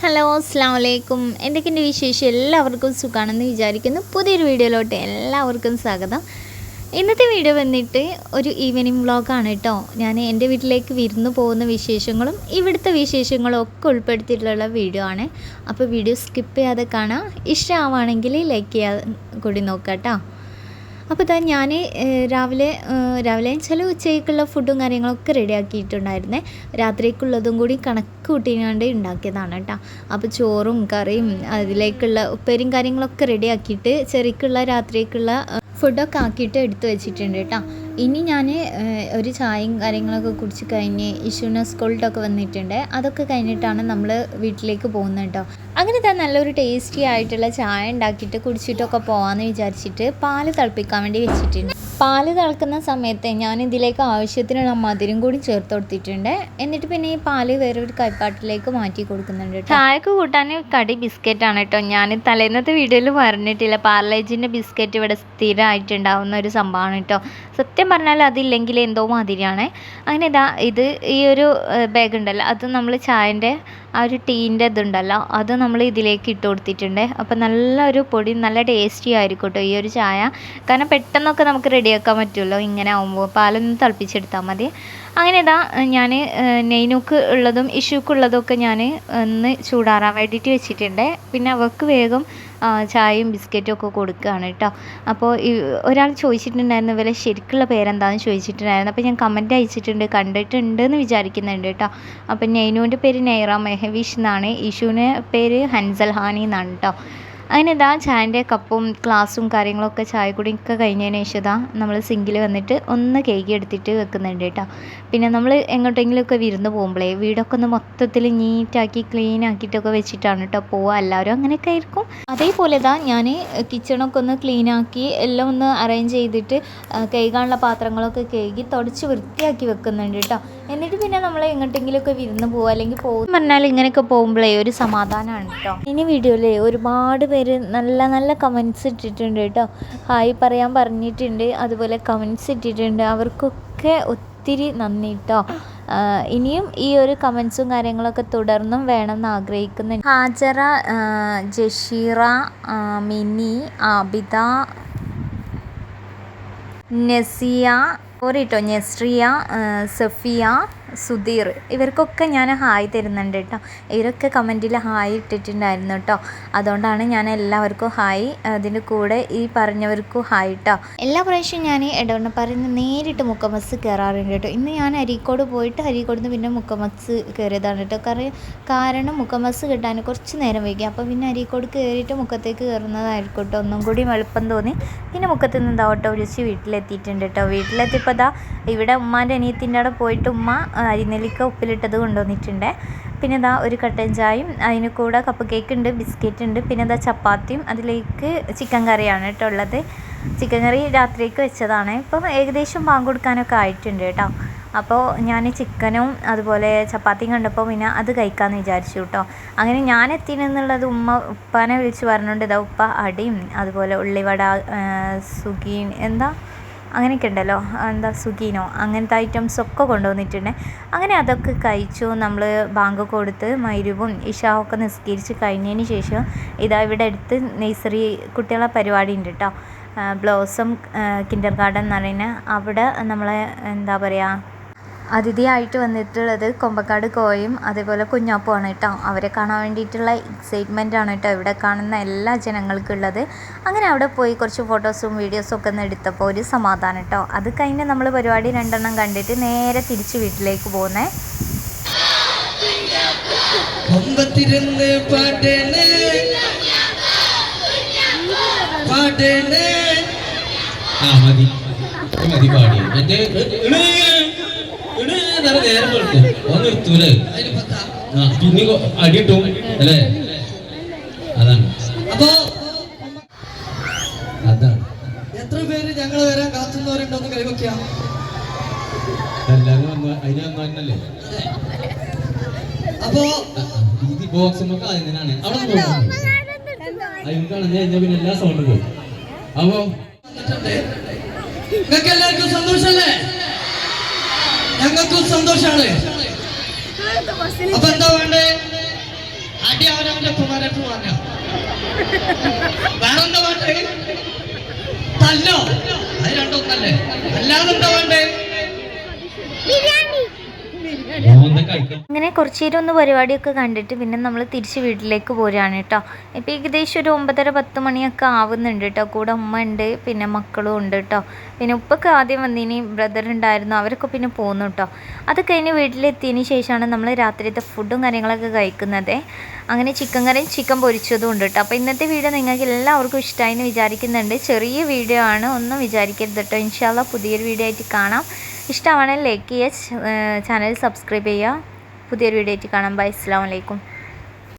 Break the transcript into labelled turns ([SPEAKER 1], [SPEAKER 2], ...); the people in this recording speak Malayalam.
[SPEAKER 1] ഹലോ അസ്സാം വലൈക്കും എന്തൊക്കെയുണ്ട് വിശേഷം? എല്ലാവർക്കും സുഖമാണെന്ന് വിചാരിക്കുന്നു. പുതിയൊരു വീഡിയോയിലോട്ട് എല്ലാവർക്കും സ്വാഗതം. ഇന്നത്തെ വീഡിയോ വന്നിട്ട് ഒരു ഈവനിങ് വ്ളോഗാണ് കേട്ടോ ഞാൻ എന്റെ വീട്ടിലേക്ക് വിരുന്നു പോകുന്ന വിശേഷങ്ങളും ഇവിടുത്തെ വിശേഷങ്ങളും ഒക്കെ ഉൾപ്പെടുത്തിയിട്ടുള്ള വീഡിയോ ആണ്. അപ്പോൾ വീഡിയോ സ്കിപ്പ് ചെയ്യാതെ കാണാം. ഇഷ്ടമാവുകയാണെങ്കിൽ ലൈക്ക് ചെയ്യാൻ കൂടി നോക്കാം കേട്ടോ അപ്പോൾ ഇതാ ഞാൻ രാവിലെ രാവിലെ ചില ഉച്ചയ്ക്കുള്ള ഫുഡും കാര്യങ്ങളൊക്കെ റെഡിയാക്കിയിട്ടുണ്ടായിരുന്നേ. രാത്രിക്കുള്ളതും കൂടി കണക്ക് കൂട്ടിയാണ്ട് ഉണ്ടാക്കിയതാണ് കേട്ടോ അപ്പോൾ ചോറും കറിയും അതിലേക്കുള്ള ഉപ്പേരിയും കാര്യങ്ങളൊക്കെ റെഡിയാക്കിയിട്ട് ചെറിക്കുള്ള രാത്രിക്കുള്ള ഫുഡൊക്കെ ആക്കിയിട്ട് എടുത്തു വെച്ചിട്ടുണ്ട് കേട്ടോ ഇനി ഞാൻ ഒരു ചായയും കാര്യങ്ങളൊക്കെ കുടിച്ച് കഴിഞ്ഞ് ഇഷുന സ്കൂളിലൊക്കെ വന്നിട്ടുണ്ട്. അതൊക്കെ കഴിഞ്ഞിട്ടാണ് നമ്മൾ വീട്ടിലേക്ക് പോകുന്നത് കേട്ടോ. അങ്ങനെ തന്നെ നല്ലൊരു ടേസ്റ്റി ആയിട്ടുള്ള ചായ ഉണ്ടാക്കിയിട്ട് കുടിച്ചിട്ടൊക്കെ പോകാമെന്ന് വിചാരിച്ചിട്ട് പാൽ തിളപ്പിക്കാൻ വേണ്ടി വെച്ചിട്ടുണ്ട്. പാൽ തിളക്കുന്ന സമയത്ത് ഞാൻ ഇതിലേക്ക് ആവശ്യത്തിനുള്ള മധുരം കൂടി ചേർത്ത് കൊടുത്തിട്ടുണ്ട്. എന്നിട്ട് പിന്നെ ഈ പാൽ വേറൊരു കൈപ്പാട്ടിലേക്ക് മാറ്റി കൊടുക്കുന്നുണ്ട് ചായക്ക് കൂട്ടാൻ കടി ബിസ്ക്കറ്റ് ആണ് കേട്ടോ. ഞാൻ തലേന്നത്തെ വീഡിയോയിൽ പറഞ്ഞിട്ടില്ല പാർലേജിന്റെ ബിസ്ക്കറ്റ് ഇവിടെ സ്ഥിരമായിട്ടുണ്ടാവുന്ന ഒരു സംഭവമാണ് കേട്ടോ. സത്യം പറഞ്ഞാൽ അതില്ലെങ്കിൽ എന്തോ മാതിരിയാണ്. അങ്ങനെ ഇതാ ഇത് ഈ ഒരു ബാഗ് ഉണ്ടല്ലോ അത് നമ്മൾ ചായന്റെ ആ ഒരു ടീന്റെ ഇതുണ്ടല്ലോ അത് നമ്മൾ ഇതിലേക്ക് ഇട്ട് കൊടുത്തിട്ടുണ്ട്. അപ്പോൾ നല്ലൊരു പൊടി നല്ല ടേസ്റ്റി ആയിരിക്കും കേട്ടോ ഈ ഒരു ചായ. കാരണം പെട്ടെന്നൊക്കെ നമുക്ക് റെഡിയാക്കാൻ പറ്റുമല്ലോ ഇങ്ങനെ ആകുമ്പോൾ പാലൊന്ന് തിളപ്പിച്ചെടുത്താൽ മതി. അങ്ങനെ ഇതാ ഞാൻ നെയ്നുക്ക് ഉള്ളതും ഇഷുക്ക് ഉള്ളതും ഒക്കെ ഞാൻ ഒന്ന് ചൂടാറാൻ വേണ്ടിയിട്ട് വെച്ചിട്ടുണ്ട്. പിന്നെ അവർക്ക് വേഗം ചായയും ബിസ്ക്കറ്റും ഒക്കെ കൊടുക്കുകയാണ് കേട്ടോ. അപ്പോൾ ഒരാൾ ചോദിച്ചിട്ടുണ്ടായിരുന്നു ഇവരെ ശരിക്കുള്ള പേരെന്താണെന്ന് ചോദിച്ചിട്ടുണ്ടായിരുന്നു. അപ്പോൾ ഞാൻ കമന്റ് അയച്ചിട്ടുണ്ട് കണ്ടിട്ടുണ്ട് എന്ന് വിചാരിക്കുന്നുണ്ട് കേട്ടോ. അപ്പോൾ നൈനുവിന്റെ പേര് നെയ്റ മെഹവീഷ് എന്നാണ്. ഇഷുവിന്റെ പേര് ഹൻസൽ ഹാനി എന്നാണ് കേട്ടോ. അങ്ങനെ ഇതാ ചായന്റെ കപ്പും ഗ്ലാസും കാര്യങ്ങളൊക്കെ ചായ കുടിയൊക്കെ കഴിഞ്ഞതിന് ശേഷം ഇതാ നമ്മൾ സിങ്കിൽ വന്നിട്ട് ഒന്ന് കേക്ക് എടുത്തിട്ട് വെക്കുന്നുണ്ട് കേട്ടോ. പിന്നെ നമ്മൾ എങ്ങോട്ടെങ്കിലുമൊക്കെ വിരുന്ന് പോകുമ്പോഴേ വീടൊക്കെ ഒന്ന് മൊത്തത്തിൽ നീറ്റാക്കി ക്ലീൻ ആക്കിയിട്ടൊക്കെ വെച്ചിട്ടാണ് കേട്ടോ പോവുക. എല്ലാവരും അങ്ങനെയൊക്കെ ആയിരിക്കും. അതേപോലെ ഇതാ ഞാൻ കിച്ചണൊക്കെ ഒന്ന് ക്ലീൻ ആക്കി എല്ലാം ഒന്ന് അറേഞ്ച് ചെയ്തിട്ട് കൈകാണുള്ള പാത്രങ്ങളൊക്കെ കഴുകി തുടച്ച് വൃത്തിയാക്കി വെക്കുന്നുണ്ട് കേട്ടോ. എന്നിട്ട് പിന്നെ നമ്മൾ എങ്ങോട്ടെങ്കിലുമൊക്കെ വിരുന്ന് പോകുക അല്ലെങ്കിൽ പോകും പറഞ്ഞാൽ ഇങ്ങനെയൊക്കെ പോകുമ്പോഴേ ഒരു സമാധാനമാണ് കേട്ടോ. ഇനി വീഡിയോയിലേ ഒരുപാട് പേര് നല്ല നല്ല കമൻസ് ഇട്ടിട്ടുണ്ട് കേട്ടോ. ഹായ് പറയാൻ പറഞ്ഞിട്ടുണ്ട്. അതുപോലെ കമൻസ് ഇട്ടിട്ടുണ്ട്. അവർക്കൊക്കെ ഒത്തിരി നന്ദി കേട്ടോ. ഇനിയും ഈ ഒരു കമൻസും കാര്യങ്ങളൊക്കെ തുടർന്നും വേണമെന്ന് ആഗ്രഹിക്കുന്നുണ്ട്. ഹാജറ ജഷീറ മിനി ആബിദ നസിയ സോറി കേട്ടോ നസ്രിയ സഫിയ സുധീർ ഇവർക്കൊക്കെ ഞാൻ ഹായ് തരുന്നുണ്ട് കേട്ടോ ഇവരൊക്കെ കമന്റിൽ ഹായ് ഇട്ടിട്ടുണ്ടായിരുന്നു കേട്ടോ അതുകൊണ്ടാണ് ഞാൻ എല്ലാവർക്കും ഹായ് അതിന്റെ കൂടെ ഈ പറഞ്ഞവർക്കും ഹായ് കേട്ടോ എല്ലാ പ്രാവശ്യവും ഞാൻ ഇടവണ്ണ നിന്ന് നേരിട്ട് മുക്കമസ് കയറാറുണ്ട് കേട്ടോ ഇന്ന് ഞാൻ അരീക്കോട് പോയിട്ട് അരീക്കോട് നിന്ന് പിന്നെ മുക്കമസ് കയറിയതാണ് കേട്ടോ കാരണം കാരണം മുക്കമസ് കിട്ടാൻ കുറച്ച് നേരം വൈകി. അപ്പോൾ പിന്നെ അരീക്കോട് കയറിയിട്ട് മുക്കത്തേക്ക് കയറുന്നതായിരിക്കും കേട്ടോ ഒന്നും കൂടി എളുപ്പം തോന്നി. പിന്നെ മുക്കത്ത് നിന്ന് ഓട്ടോ വിളിച്ച് വീട്ടിലെത്തിയിട്ടുണ്ട് കേട്ടോ വീട്ടിലെത്തിയപ്പോൾ ദാ ഇവിടെ ഉമ്മാന്റെ അനിയത്തിന്റെ അവിടെ പോയിട്ട് ഉമ്മ അരിനെല്ലിക്ക ഉപ്പിലിട്ടത് കൊണ്ടുവന്നിട്ടുണ്ട്. പിന്നെ ഇതാ ഒരു കട്ടൻ ചായയും അതിന് കൂടെ കപ്പ് കേക്ക് ഉണ്ട് ബിസ്ക്കറ്റ് ഉണ്ട്. പിന്നെ ഇതാ ചപ്പാത്തിയും അതിലേക്ക് ചിക്കൻ കറിയാണ് കേട്ടോ ഉള്ളത്. ചിക്കൻ കറി രാത്രിക്ക് വെച്ചതാണ്. ഇപ്പം ഏകദേശം പാങ്ക് കൊടുക്കാനൊക്കെ ആയിട്ടുണ്ട് കേട്ടോ അപ്പോൾ ഞാൻ ചിക്കനും അതുപോലെ ചപ്പാത്തിയും കണ്ടപ്പോൾ പിന്നെ അത് കഴിക്കാമെന്ന് വിചാരിച്ചു കേട്ടോ അങ്ങനെ ഞാൻ എത്തിയെന്നുള്ളത് ഉമ്മ ഉപ്പാനെ വിളിച്ച് പറഞ്ഞുകൊണ്ട് ഇതാ ഉപ്പ അടിയും അതുപോലെ ഉള്ളിവട സുഗീൻ സുഗീ എന്താ? അങ്ങനെയൊക്കെ ഉണ്ടല്ലോ. എന്താ സുഖീനോ? അങ്ങനത്തെ ഐറ്റംസ് ഒക്കെ കൊണ്ടുവന്നിട്ടുണ്ട്. അങ്ങനെ അതൊക്കെ കഴിച്ചു. നമ്മൾ ബാങ്ക് കൊടുത്ത് മൈരുവും ഇഷാവൊക്കെ നിസ്കരിച്ച് കഴിഞ്ഞതിന് ശേഷം ഇതാ ഇവിടെ അടുത്ത് നേഴ്സറി കുട്ടികളെ പരിപാടി ഉണ്ട് കേട്ടോ ബ്ലോസം കിൻഡർ ഗാർഡൻ എന്ന് പറയുന്ന അവിടെ നമ്മളെ എന്താ പറയുക അതിഥിയായിട്ട് വന്നിട്ടുള്ളത് കൊമ്പക്കാട് കോയും അതേപോലെ കുഞ്ഞാപ്പുമാണ് കേട്ടോ. അവരെ കാണാൻ വേണ്ടിയിട്ടുള്ള എക്സൈറ്റ്മെന്റ് ആണ് കേട്ടോ ഇവിടെ കാണുന്ന എല്ലാ ജനങ്ങൾക്കും ഉള്ളത് അങ്ങനെ അവിടെ പോയി കുറച്ച് ഫോട്ടോസും വീഡിയോസും ഒക്കെ ഒന്ന് എടുത്തപ്പോൾ ഒരു സമാധാനം കേട്ടോ. അത് കഴിഞ്ഞ് നമ്മൾ പരിപാടി രണ്ടെണ്ണം കണ്ടിട്ട് നേരെ തിരിച്ച് വീട്ടിലേക്ക് പോകുന്നേ.
[SPEAKER 2] പാട്ടേനെ പാട്ടേനെ.
[SPEAKER 3] ആ മതി. മതി മറ്റേ ഇണ് ഇണ് എന്നാണ് നേരം കൊടുത്തു ഓൻ നിർത്തൂലേ കൊ- അടിയിട്ടും അല്ലേ? അതാണ്.
[SPEAKER 2] അപ്പോ
[SPEAKER 3] അതാണ്.
[SPEAKER 2] എത്ര പേര് ഞങ്ങൾ വരാൻ കാത്തുന്നവരുണ്ടോന്ന്
[SPEAKER 3] തന്നല്ലേ
[SPEAKER 2] അപ്പോ
[SPEAKER 3] ഇത് ബോക്സ് നമുക്ക് അതിനാണ് അവിടെ കളഞ്ഞു കഴിഞ്ഞാൽ പിന്നെ എല്ലാ സൗണ്ടും പോകും അപ്പോ
[SPEAKER 2] നിങ്ങൾക്ക് എല്ലാവർക്കും സന്തോഷല്ലേ ഞങ്ങൾക്കും സന്തോഷമാണ് അപ്പൊ എന്താ വേണ്ടേ? അടി അവനവന്റെ കുമാരത്ത് വാങ്ങാം വേറെന്താ വേണ്ടേ? തല്ലോ. അത് രണ്ടൊന്നല്ലേ അല്ലാതെന്താ വേണ്ടേ?
[SPEAKER 1] അങ്ങനെ കുറച്ച് നേരം ഒന്ന് പരിപാടിയൊക്കെ കണ്ടിട്ട് പിന്നെ നമ്മൾ തിരിച്ച് വീട്ടിലേക്ക് പോരുകയാണ് കേട്ടോ ഇപ്പം ഏകദേശം ഒരു ഒമ്പതര പത്ത് മണിയൊക്കെ ആവുന്നുണ്ട് കേട്ടോ കൂടെ ഉമ്മ ഉണ്ട് പിന്നെ മക്കളും ഉണ്ട് കേട്ടോ പിന്നെ ഉപ്പൊക്കെ ആദ്യം വന്നിനി ബ്രദർ ഉണ്ടായിരുന്നു അവരൊക്കെ പിന്നെ പോന്നു കേട്ടോ അത് കഴിഞ്ഞ് വീട്ടിലെത്തിയതിന് ശേഷമാണ് നമ്മൾ രാത്രിയത്തെ ഫുഡും കാര്യങ്ങളൊക്കെ കഴിക്കുന്നത്. അങ്ങനെ ചിക്കൻ കറിയും ചിക്കൻ പൊരിച്ചതും ഉണ്ട് കേട്ടോ അപ്പോൾ ഇന്നത്തെ വീഡിയോ നിങ്ങൾക്ക് എല്ലാവർക്കും ഇഷ്ടമായി എന്ന് വിചാരിക്കുന്നുണ്ട്. ചെറിയ വീഡിയോ ആണ് ഒന്നും വിചാരിക്കരുത് കേട്ടോ ഇൻഷാല്ല പുതിയൊരു വീഡിയോ ആയിട്ട് കാണാം. ഇഷ്ടമാണെങ്കിൽ ലൈക്ക് ചെയ്യുക ചാനൽ സബ്സ്ക്രൈബ് ചെയ്യുക. പുതിയൊരു വീഡിയോ ആയിട്ട് കാണാം. ബൈ അസ്സാം വലൈക്കും